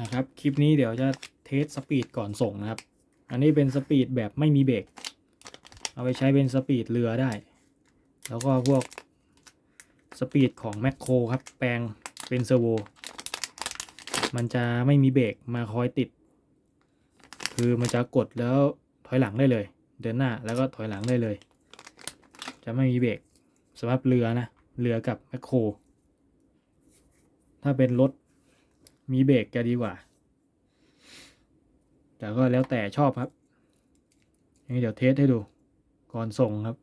นะครับ คลิปนี้เดี๋ยวจะเทสสปีดก่อนส่งนะครับ อันนี้เป็นสปีดแบบไม่มีเบรก เอาไปใช้เป็นสปีดเรือได้ แล้วก็พวกสปีดของแมคโครครับ แปลงเป็นเซอร์โว มันจะไม่มีเบรกมาคอยติด คือมันจะกดแล้วถอยหลังได้เลย เดินหน้าแล้วก็ถอยหลังได้เลย จะไม่มีเบรก สำหรับเรือนะ เรือกับแมคโคร ถ้าเป็นรถมีเบรกจะดีกว่า แต่ก็แล้วแต่ชอบครับนี่เดี๋ยวเทสให้ดู ก่อนส่งครับ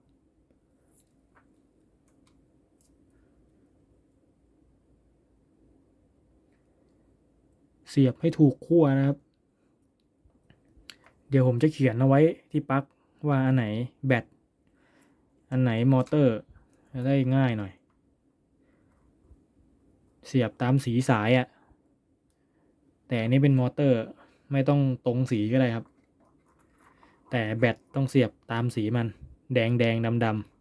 เสียบให้ถูกขั้วนะครับ เดี๋ยวผมจะเขียนเอาไว้ที่ปลั๊กว่าอันไหนแบต อันไหนมอเตอร์ จะได้ง่ายหน่อย เสียบตามสีสายอะ่ะ แต่อันนี้เป็นมอเตอร์ไม่ต้องตรงสีก็ได้ครับ แต่แบตต้องเสียบตามสีมัน แดงแดงดำดำ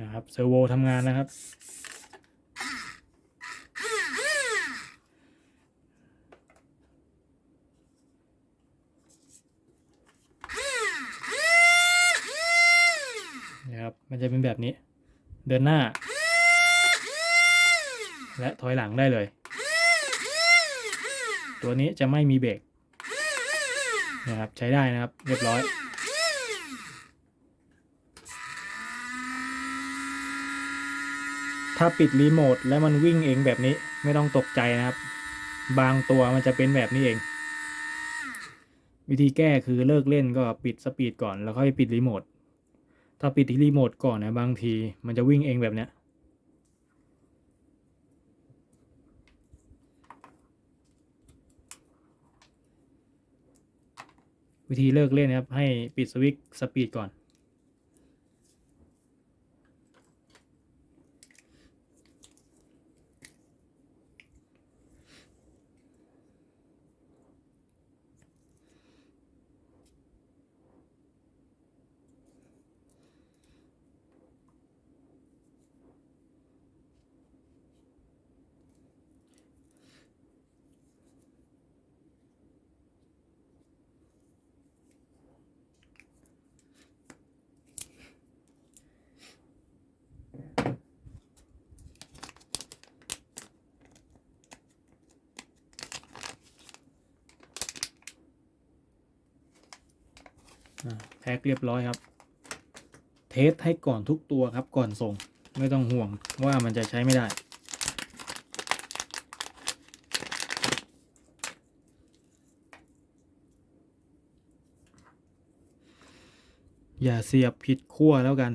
นะครับเซอร์โวทำงานนะครับ นะครับมันจะเป็นแบบนี้ เดินหน้า และถอยหลังได้เลย ตัวนี้จะไม่มีเบรกนะครับใช้ได้นะครับเรียบร้อย ถ้าปิดรีโมทแล้วมันวิ่งเองแบบนี้ไม่ต้องตกใจนะครับ บางตัวมันจะเป็นแบบนี้เอง วิธีแก้คือเลิกเล่นก็ปิดสปีดก่อนแล้วค่อยปิดรีโมทถ้าปิดที่รีโมทก่อนนะบางทีมันจะวิ่งเองแบบเนี้ยวิธีเลิกเล่นนะครับ ให้ปิดสวิตช์สปีดก่อน แพ็คเรียบร้อยครับ เทสให้ก่อนทุกตัวครับก่อนส่งไม่ต้องห่วงว่ามันจะใช้ไม่ได้ อย่าเสียบผิดขั้วแล้วกัน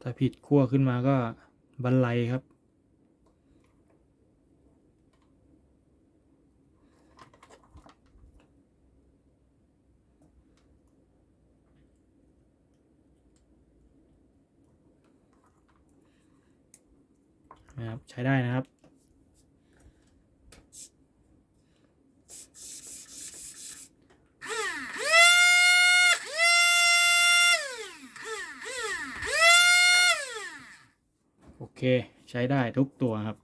ถ้าผิดขั้วขึ้นมาก็บันไลครับ นะครับ ใช้ได้นะครับ โอเค ใช้ได้ทุกตัวครับ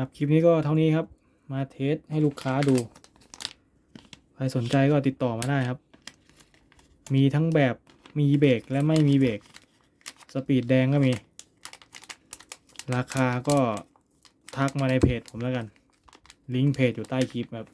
ครับคลิปนี้ก็เท่านี้ครับ มาเทสให้ลูกค้าดู ใครสนใจก็ติดต่อมาได้ครับ มีทั้งแบบมีเบรกและไม่มีเบรกสปีดแดงก็มี ราคาก็ทักมาในเพจผมแล้วกัน ลิงก์เพจอยู่ใต้คลิปครับ